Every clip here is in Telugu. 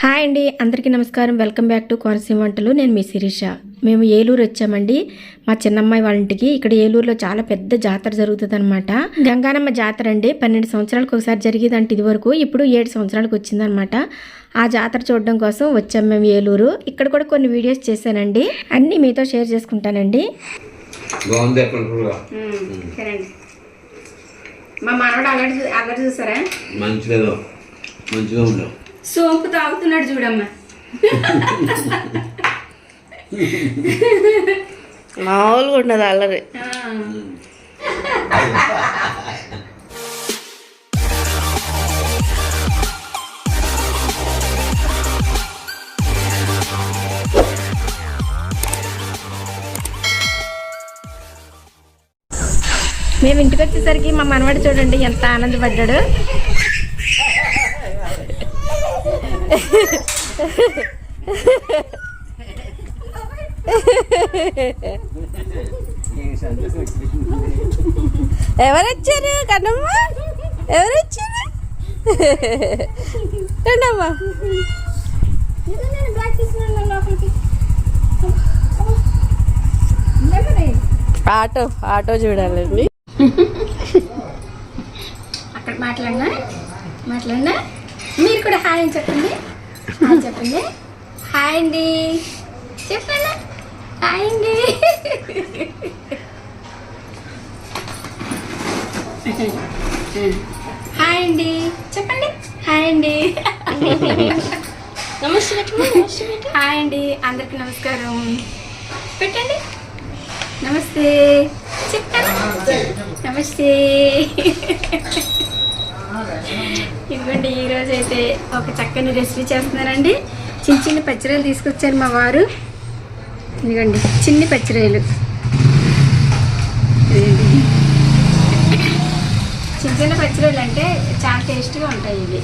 హాయ్ అండి అందరికీ నమస్కారం. వెల్కమ్ బ్యాక్ టు కోనసీమ వంటలు. నేను మీ శిరీష. మేము ఏలూరు వచ్చామండి. మా చిన్నమ్మాయి వాళ్ళ ఇంటికి. ఇక్కడ ఏలూరులో చాలా పెద్ద జాతర జరుగుతుంది అనమాట గంగానమ్మ జాతర అండి. పన్నెండు సంవత్సరాలకు ఒకసారి జరిగేదంటే ఇది వరకు ఇప్పుడు ఏడు సంవత్సరాలకు వచ్చిందనమాట ఆ జాతర చూడడం కోసం వచ్చాం మేము ఏలూరు. ఇక్కడ కూడా కొన్ని వీడియోస్ చేశానండి. అన్నీ మీతో షేర్ చేసుకుంటానండి. మా మనవాడు అల్లరి అల్లరి చూసారా? మంచిగా మంచిగా ఉండవు సోంపు తాగుతున్నాడు చూడమ్మా. మామూలుగా ఉండదు అల్లరి. మేము ఇంటికి వచ్చేసరికి మా మనవాడు చూడండి ఎంత ఆనందపడ్డాడు. ఎవరొచ్చారు? కన్నమ్మ? ఎవరొచ్చారు? ఆటో ఆటో చూడాలండి అక్కడ మాట్లాడినా? మాట్లాడినా? మీరు కూడా హాయ్ అని చెప్పండి. హాయ్ చెప్పండి. హాయ్ అండి. చెప్పండి. హాయ్ అండి. హాయ్ అండి. చెప్పండి. హాయ్ అండి. నమస్తే హాయ్ అండి. అందరికీ నమస్కారం. పెట్టండి. నమస్తే. చెప్తాను నమస్తే. ఇదిగోండి ఈరోజు అయితే ఒక చక్కని రెసిపీ చేస్తున్నానండి చిన్న చిన్న పచ్చిరొయ్యలు తీసుకొచ్చారు మా వారు. ఇదిగోండి చిన్ని పచ్చిరొయ్యలు ఇదిగోండి. చిన్న చిన్న పచ్చిరొయ్యలు అంటే చాలా టేస్ట్గా ఉంటాయి ఇవి.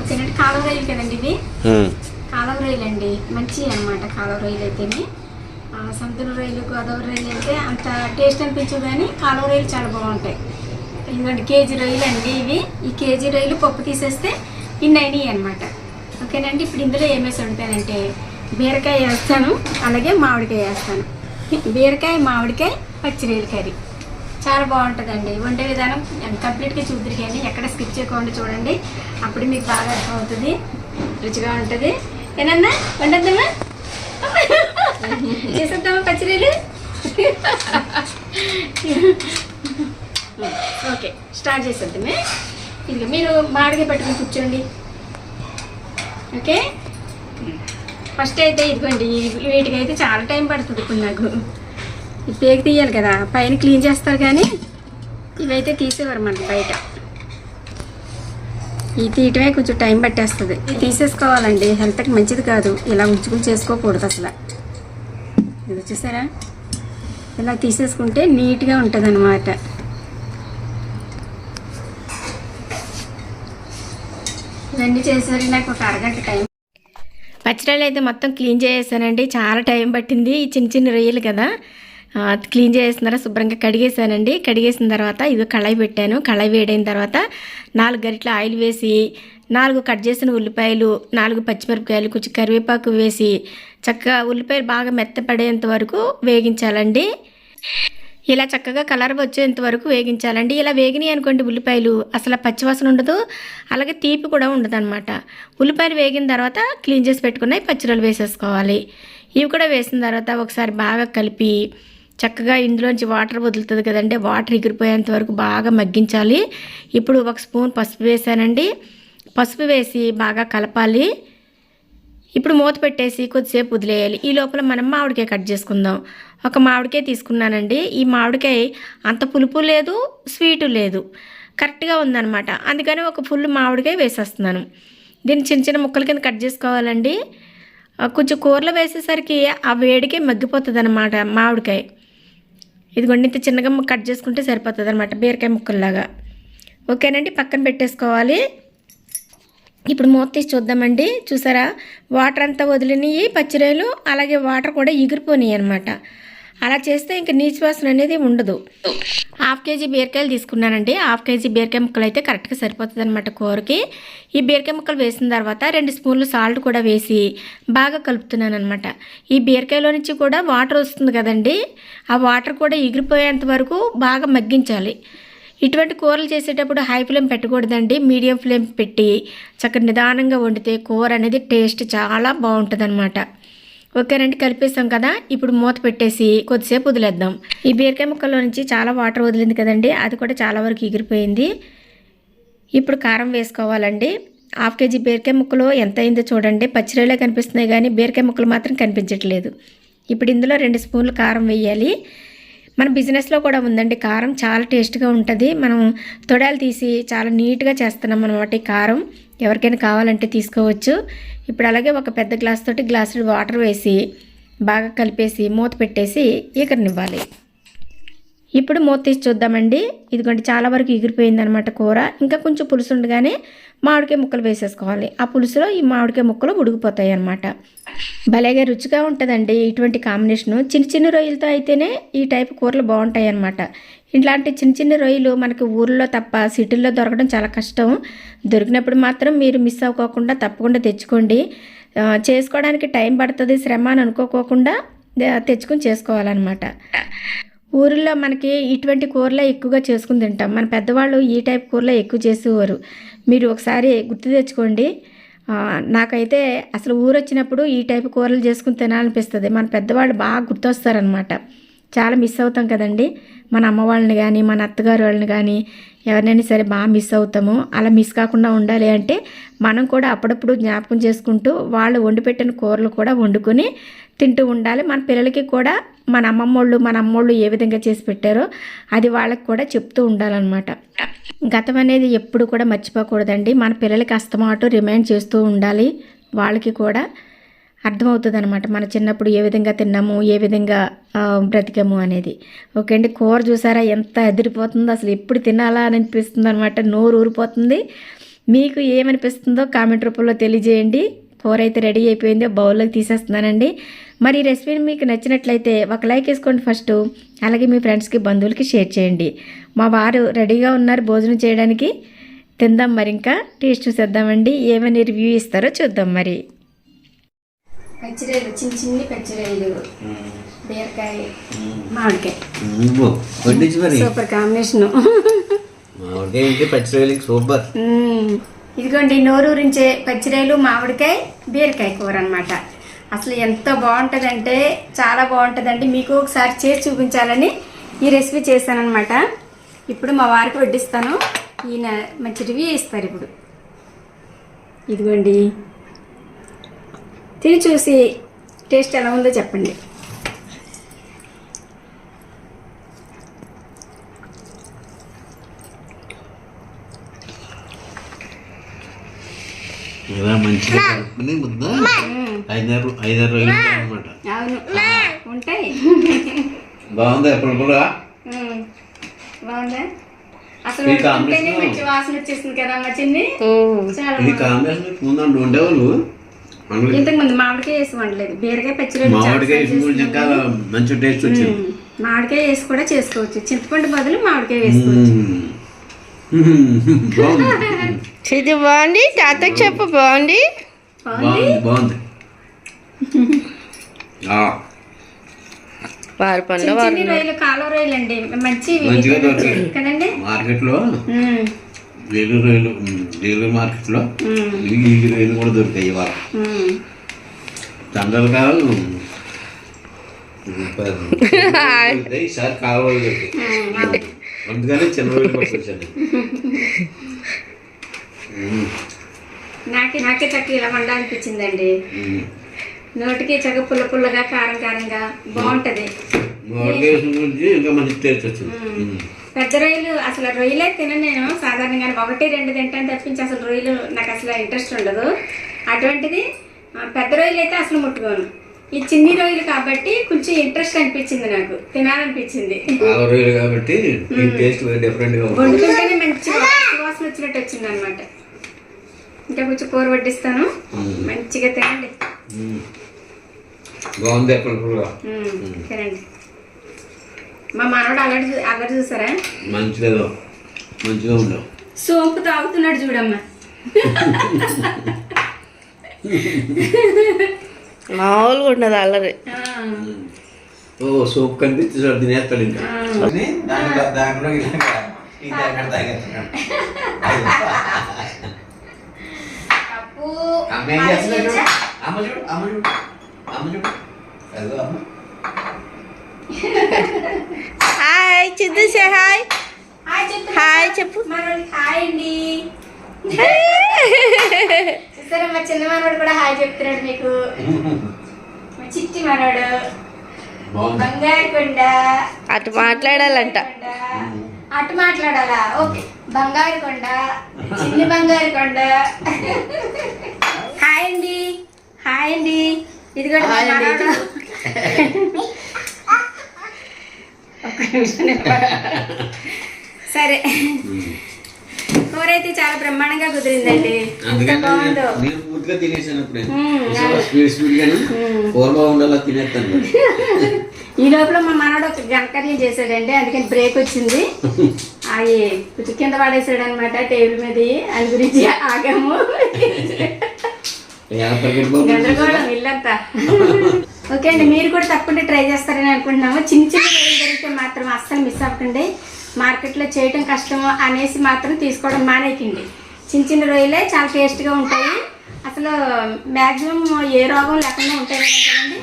ఓకేనండి కాలువ రొయ్యలు కదండి ఇవి? కాలువ రొయ్యలు అండి. మంచివి అనమాట కాలువ రొయ్యలు అయితేనే. ఆ, సముద్ర రొయ్యలు గోదావరి రొయ్యలు అయితే అంత టేస్ట్ అనిపించవు కానీ కాలువ రొయ్యలు చాలా బాగుంటాయి. ఇదిగోండి కేజీ రొయ్యలు అండి ఇవి. ఈ కేజీ రొయ్యలు పప్పు తీసేస్తే ఇన్ని అయినాయి అనమాట ఓకేనండి ఇప్పుడు ఇందులో ఏమేసి వండుతానంటే బీరకాయ వేస్తాను అలాగే మామిడికాయ వేస్తాను. బీరకాయ మామిడికాయ పచ్చిరొయ్యల కర్రీ. చాలా బాగుంటుందండి. వండే విధానం కంప్లీట్గా చూద్దరు కానీ ఎక్కడ స్కిప్ చేయకుండా చూడండి. అప్పుడు మీకు బాగా అర్థమవుతుంది రుచిగా ఉంటుంది. ఏనన్నా వండద్దామా? చేసేద్దామా పచ్చిరీలు? Okay start చేసేద్దామే. ఇదిగో మీరు మాడిగా పెట్టుకుని కూర్చోండి. ఓకే? ఫస్ట్ అయితే ఇదిగోండి వీటికి అయితే చాలా టైం పడుతుంది ఇప్పుడు నాకు. ఇది పేక తీయాలి కదా పైన క్లీన్ చేస్తారు కానీ ఇవైతే తీసేవారు మనకి బయట. ఈ తీయటమే కొంచెం టైం పట్టేస్తుంది. ఇది తీసేసుకోవాలండి హెల్త్కి మంచిది కాదు. ఇలా ఉంచుకుని చేసుకోకూడదు అసలు. ఇది చూసారా? ఇలా తీసేసుకుంటే నీట్గా ఉంటుంది అన్నమాట ఇవన్నీ చేసేసరికి నాకు ఒక అరగంట టైం. పచ్చడిలు అయితే మొత్తం క్లీన్ చేసేసానండి. చాలా టైం పట్టింది ఈ చిన్న చిన్న రొయ్యలు కదా. క్లీన్ చేసేసినారా శుభ్రంగా కడిగేసానండి. కడిగేసిన తర్వాత ఇది కళాయి పెట్టాను. కళాయి వేడైన తర్వాత నాలుగు గరిటల ఆయిల్ వేసి నాలుగు కట్ చేసిన ఉల్లిపాయలు నాలుగు పచ్చిమిరపకాయలు కొంచెం కరివేపాకు వేసి చక్కగా ఉల్లిపాయలు బాగా మెత్తపడేంత వరకు వేగించాలండి. ఇలా చక్కగా కలర్ వచ్చేంత వరకు వేగించాలండి. ఇలా వేగినాయి అనుకోండి ఉల్లిపాయలు. అసలు పచ్చివాసన ఉండదు. అలాగే తీపి కూడా ఉండదన్నమాట. ఉల్లిపాయలు వేగిన తర్వాత క్లీన్ చేసి పెట్టుకున్నాయి పచ్చిరొలు వేసేసుకోవాలి. ఇవి కూడా వేసిన తర్వాత ఒకసారి బాగా కలిపి చక్కగా ఇందులోంచి వాటర్ వదులుతుంది కదండి. వాటర్ ఎగిరిపోయేంత వరకు బాగా మగ్గించాలి. ఇప్పుడు ఒక స్పూన్ పసుపు వేసానండి. పసుపు వేసి బాగా కలపాలి. ఇప్పుడు మూత పెట్టేసి కొద్దిసేపు వదిలేయాలి. ఈ లోపల మనం మామిడికాయ కట్ చేసుకుందాం. ఒక మామిడికాయ తీసుకున్నానండి. ఈ మామిడికాయ అంత పులుపు లేదు స్వీటు లేదు. కరెక్ట్గా ఉందన్నమాట. అందుకని ఒక ఫుల్ మామిడికాయ వేసేస్తున్నాను. దీన్ని చిన్న చిన్న ముక్కల కింద కట్ చేసుకోవాలండి. కొంచెం కూరలో వేసేసరికి ఆ వేడికే మగ్గిపోతుంది అనమాట మామిడికాయ. ఇదిగోండి ఇంత చిన్నగా కట్ చేసుకుంటే సరిపోతుంది అనమాట బీరకాయ ముక్కల్లాగా. ఓకేనండి పక్కన పెట్టేసుకోవాలి. ఇప్పుడు మూత తీసి చూద్దామండి. చూసారా? వాటర్ అంతా వదిలినాయి పచ్చిరాయలు అలాగే వాటర్ కూడా ఎగిరిపోయినాయి అనమాట అలా చేస్తే ఇంకా నీచు వాసన అనేది ఉండదు. హాఫ్ కేజీ బీరకాయలు తీసుకున్నానండి. హాఫ్ కేజీ బీరకాయ ముక్కలు అయితే కరెక్ట్గా సరిపోతుంది అనమాట కూరకి. ఈ బీరకాయ ముక్కలు వేసిన తర్వాత రెండు స్పూన్లు సాల్ట్ కూడా వేసి బాగా కలుపుతున్నాను అనమాట ఈ బీరకాయలో నుంచి కూడా వాటర్ వస్తుంది కదండి. ఆ వాటర్ కూడా ఎగిరిపోయేంత వరకు బాగా మగ్గించాలి. ఇటువంటి కూరలు చేసేటప్పుడు హై ఫ్లేమ్ పెట్టకూడదండి. మీడియం ఫ్లేమ్ పెట్టి చక్కగా నిదానంగా వండితే కూర అనేది టేస్ట్ చాలా బాగుంటుంది ఓకే ఓకేనండి కలిపేస్తాం కదా ఇప్పుడు మూత పెట్టేసి కొద్దిసేపు వదిలేద్దాం. ఈ బీరకాయ ముక్కల్లో నుంచి చాలా వాటర్ వదిలింది కదండి అది కూడా చాలా వరకు ఎగిరిపోయింది. ఇప్పుడు కారం వేసుకోవాలండి. హాఫ్ కేజీ బీరకాయ ముక్కలు ఎంత అయిందో చూడండి. పచ్చిరొయ్యలే కనిపిస్తున్నాయి కానీ బీరకాయ ముక్కలు మాత్రం కనిపించట్లేదు. ఇప్పుడు ఇందులో రెండు స్పూన్లు కారం వేయాలి. మన బిజినెస్లో కూడా ఉందండి. కారం చాలా టేస్ట్గా ఉంటుంది. మనం తొడాలు తీసి చాలా నీట్గా చేస్తున్నాం అనమాట ఈ కారం. ఎవరికైనా కావాలంటే తీసుకోవచ్చు. ఇప్పుడు అలాగే ఒక పెద్ద గ్లాస్ తోటి గ్లాసుడు వాటర్ వేసి బాగా కలిపేసి మూత పెట్టేసి ఈకరనివ్వాలి ఇప్పుడు మూత తీసి చూద్దామండి. ఇదిగోండి చాలా వరకు ఎగిరిపోయింది అనమాట కూర. ఇంకా కొంచెం పులుసు ఉండగానే మామిడికాయ ముక్కలు వేసేసుకోవాలి. ఆ పులుసులో ఈ మామిడికాయ ముక్కలు ఉడికిపోతాయి అనమాట భలేగా రుచిగా ఉంటుందండి ఇటువంటి కాంబినేషను. చిన్న చిన్న రొయ్యలతో అయితేనే ఈ టైప్ కూరలు బాగుంటాయి అనమాట ఇట్లాంటి చిన్న చిన్న రొయ్యలు మనకి ఊర్లో తప్ప సిటీల్లో దొరకడం చాలా కష్టం. దొరికినప్పుడు మాత్రం మీరు మిస్ అవ్వకోకుండా తప్పకుండా తెచ్చుకోండి. చేసుకోవడానికి టైం పడుతుంది శ్రమ అని అనుకోకోకుండా తెచ్చుకొని చేసుకోవాలన్నమాట. ఊరిలో మనకి ఇటువంటి కూరలే ఎక్కువగా చేసుకుని తింటాం. మన పెద్దవాళ్ళు ఈ టైప్ కూరలే ఎక్కువ చేసేవారు. మీరు ఒకసారి గుర్తు తెచ్చుకోండి. నాకైతే అసలు ఊరు వచ్చినప్పుడు ఈ టైప్ కూరలు చేసుకుని తినాలనిపిస్తుంది. మన పెద్దవాళ్ళు బాగా గుర్తొస్తారనమాట. చాలా మిస్ అవుతాం కదండి. మన అమ్మ వాళ్ళని కానీ మన అత్తగారు వాళ్ళని కానీ ఎవరినైనా సరే బాగా మిస్ అవుతాము. అలా మిస్ కాకుండా ఉండాలి అంటే మనం కూడా అప్పుడప్పుడు జ్ఞాపకం చేసుకుంటూ వాళ్ళు వండి పెట్టిన కూరలు కూడా వండుకొని తింటూ ఉండాలి. మన పిల్లలకి కూడా మన అమ్మమ్మోళ్ళు మన అమ్మోళ్ళు ఏ విధంగా చేసి పెట్టారో అది వాళ్ళకి కూడా చెప్తూ ఉండాలన్నమాట. గతం అనేది ఎప్పుడు కూడా మర్చిపోకూడదండి. మన పిల్లలకి అస్తమాటు రిమైండ్ చేస్తూ ఉండాలి. వాళ్ళకి కూడా అర్థమవుతుంది అనమాట మన చిన్నప్పుడు ఏ విధంగా తిన్నాము ఏ విధంగా బ్రతికాము అనేది. ఓకే అండి కూర చూసారా? ఎంత ఎదిరిపోతుందో అసలు ఎప్పుడు తినాలా అని అనిపిస్తుంది అనమాట నోరు ఊరిపోతుంది. మీకు ఏమనిపిస్తుందో కామెంట్ రూపంలో తెలియజేయండి. కూర అయితే రెడీ అయిపోయింది బౌల్లోకి తీసేస్తున్నానండి. మరి ఈ రెసిపీని మీకు నచ్చినట్లయితే ఒక లైక్ వేసుకోండి ఫస్ట్. అలాగే మీ ఫ్రెండ్స్కి బంధువులకి షేర్ చేయండి. మా వారు రెడీగా ఉన్నారు భోజనం చేయడానికి. తిందాం మరి ఇంకా. టేస్ట్ చూసేద్దామండి. ఏమని రివ్యూ ఇస్తారో చూద్దాం మరి. పచ్చిరాయలు చిన్న చిన్ని పచ్చిరాయలు బీరకాయ మామిడికాయ. Super combination. మామిడికాయ సూపర్. ఇదిగోండి నోరూరించే పచ్చిరాయలు మామిడికాయ బీరకాయ కూర అనమాట అసలు ఎంత బాగుంటుందంటే చాలా బాగుంటుందండి. మీకు ఒకసారి చేసి చూపించాలని ఈ రెసిపీ చేశానమాట ఇప్పుడు మా వారికి వడ్డిస్తాను. ఈయన మంచి రివ్యూ ఇస్తారు ఇప్పుడు. ఇదిగోండి. తిని చూసి టేస్ట్ ఎలా ఉందో చెప్పండి. ఇలా మంచిగా కలుపుకుని ముద్ద ఐదారు ఐదారు రోజులు అనమాట అవును. ఉంటాయి. బాగుంది ఎప్పుడు కూడా. బాగుందా? అసలు మంచి వాసన వచ్చేసింది కదా మా చిన్ని? చాలా ఇది బాగుంది. కాంబినేషన్ ముందండి ఉండేవాళ్ళు? ఇంతకు ముందు మామిడికాయ వేసి వండలేదు. బీరకాయ మంచి టేస్ట్ వచ్చింది. ఉమ్. మామిడికాయ వేసి కూడా చేసుకోవచ్చు. చింతపండు బదులు మామిడికాయ వేసుకోవచ్చు. ఇది బాగుంది. తాతకి చెప్పు బాగుంది? బాగుంది బాగుంది. ఆ, వారి రొయ్యలు కాలువ రొయ్యలు అండి మంచి మంచిగా దొరికాయి కదండి? మార్కెట్లో ఉమ్. వేలు రొయ్యలు మ్మ్, వేలు మార్కెట్లో. ఈ రొయ్యలు కూడా దొరికాయి ఇవాళ. తండ్రులు కావాలి. ఈసారి అందుకని చిన్న రొయ్యలు పట్టుకొచ్చాను. నాకే నాకే చక్కగా ఇలా వండాలనిపించిందండి. మ్మ్. నోటికి చక్క పుల్ల పుల్లగా కారం కారంగా బాగుంటది. ఇంకా మంచి టేస్ట్ వచ్చింది. పెద్ద రొయ్యలు అసలు రొయ్యలే తినను నేను. సాధారణంగా ఒకటి రెండు తింటాను తప్పించి అసలు రొయ్యలు నాకు అసలు ఇంట్రెస్ట్ ఉండదు. అటువంటిది పెద్ద రొయ్యలు అయితే అసలు ముట్టుకోను. ఈ చిన్ని రొయ్యలు కాబట్టి కొంచెం ఇంట్రెస్ట్ అనిపించింది నాకు. తినాలనిపించింది. రొయ్యలు కాబట్టి టేస్ట్ డిఫరెంట్గా వండుకుంటేనే మంచి వాసన వచ్చినట్టు వచ్చింది అనమాట ఇంకా కొంచెం కూర వడ్డిస్తాను. మంచిగా తినండి. బాగుంది. తినండి. మా మనవడు అల్లరి చూ- అల్లరి చూసారా? మంచిగా మంచిగా ఉండవు సోంపు తాగుతున్నాడు చూడమ్మా. మామూలుగా ఉండదు అల్లరి. ఆ, ఓ సోప్ కనిపిస్తే సార్ తినేస్తాడు ఇంకా. దాంట్లో దాంట్లో అమ్మ చూడు అమ్మ చూడు. అమ్మ చూడు. అమ్మ. Hi Chiddu say hi hi చెప్పు. హాయ్ అండి. చూసారా మా చిన్న మనవాడు కూడా హాయ్ చెప్తున్నాడు మీకు. మా చిట్టి మనవాడు. బాగుంది. బంగారు కొండ. అటు మాట్లాడాలంట. కొండ. అటు మాట్లాడాలా? ఓకే. బంగారు కొండ చిన్ని బంగారు కొండ. హాయ్ అండి. హాయ్ అండి. మనవడు. ఒక్క నిమిషం. సరే. కూర అయితే చాలా బ్రహ్మాండంగా కుదిరిందండి. ఎంత అందుకని బాగుందో. నేను పూర్తిగా తినేసాను అప్పుడే మ్మ్. స్వీట్ స్వీట్ కానీ కూర బాగుండాలా తినేస్తాను ఈ లోపల మా మనవడు ఒక గంకర్యం చేశాడండి అందుకని బ్రేక్ వచ్చింది. అవి కొంచెం కింద పడేసాడు అనమాట టేబుల్ మీద అని గురించి ఆగాము. గందరగోళం ఇల్లంతా. ఓకే అండి మీరు కూడా తప్పకుండా ట్రై చేస్తారని అనుకుంటున్నాము. చిన్న చిన్న దొరికితే మాత్రం అస్సలు మిస్ అవ్వకండి. మార్కెట్లో చేయటం కష్టము అనేసి మాత్రం తీసుకోవడం మానేకండి చిన్న చిన్న రొయ్యలే చాలా టేస్ట్గా ఉంటాయి. అసలు మ్యాక్సిమం ఏ రోగం లేకుండా ఉంటాయి కదండి.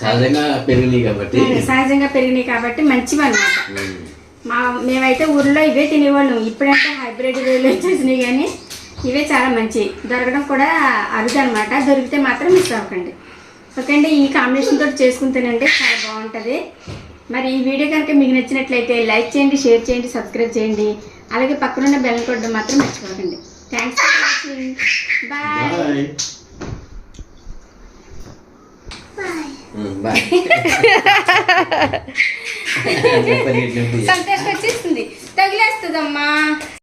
సహజంగా పెరిగినాయి కాబట్టి. ఉమ్, సహజంగా పెరిగినాయి కాబట్టి మంచివి అనమాట. మా మేమైతే ఊర్లో ఇవే తినేవాళ్ళం. ఇప్పుడంటే హైబ్రిడ్ రొయ్యలు వచ్చేసినాయి కానీ ఇవే చాలా మంచి. దొరకడం కూడా అరుదు అనమాట దొరికితే మాత్రం మిస్ అవ్వకండి. ఓకే అండి ఈ కాంబినేషన్ తోటి చేసుకుని తినండి చాలా బాగుంటుంది. మరి ఈ వీడియో కనుక మీకు నచ్చినట్లయితే లైక్ చేయండి షేర్ చేయండి సబ్స్క్రైబ్ చేయండి. అలాగే పక్కనున్న బెల్ కొట్టడం మాత్రం మర్చిపోకండి. థ్యాంక్స్ ఫర్ వాచింగ్ బాయ్ సంతోషం వచ్చేస్తుంది తగిలేస్తుందమ్మా.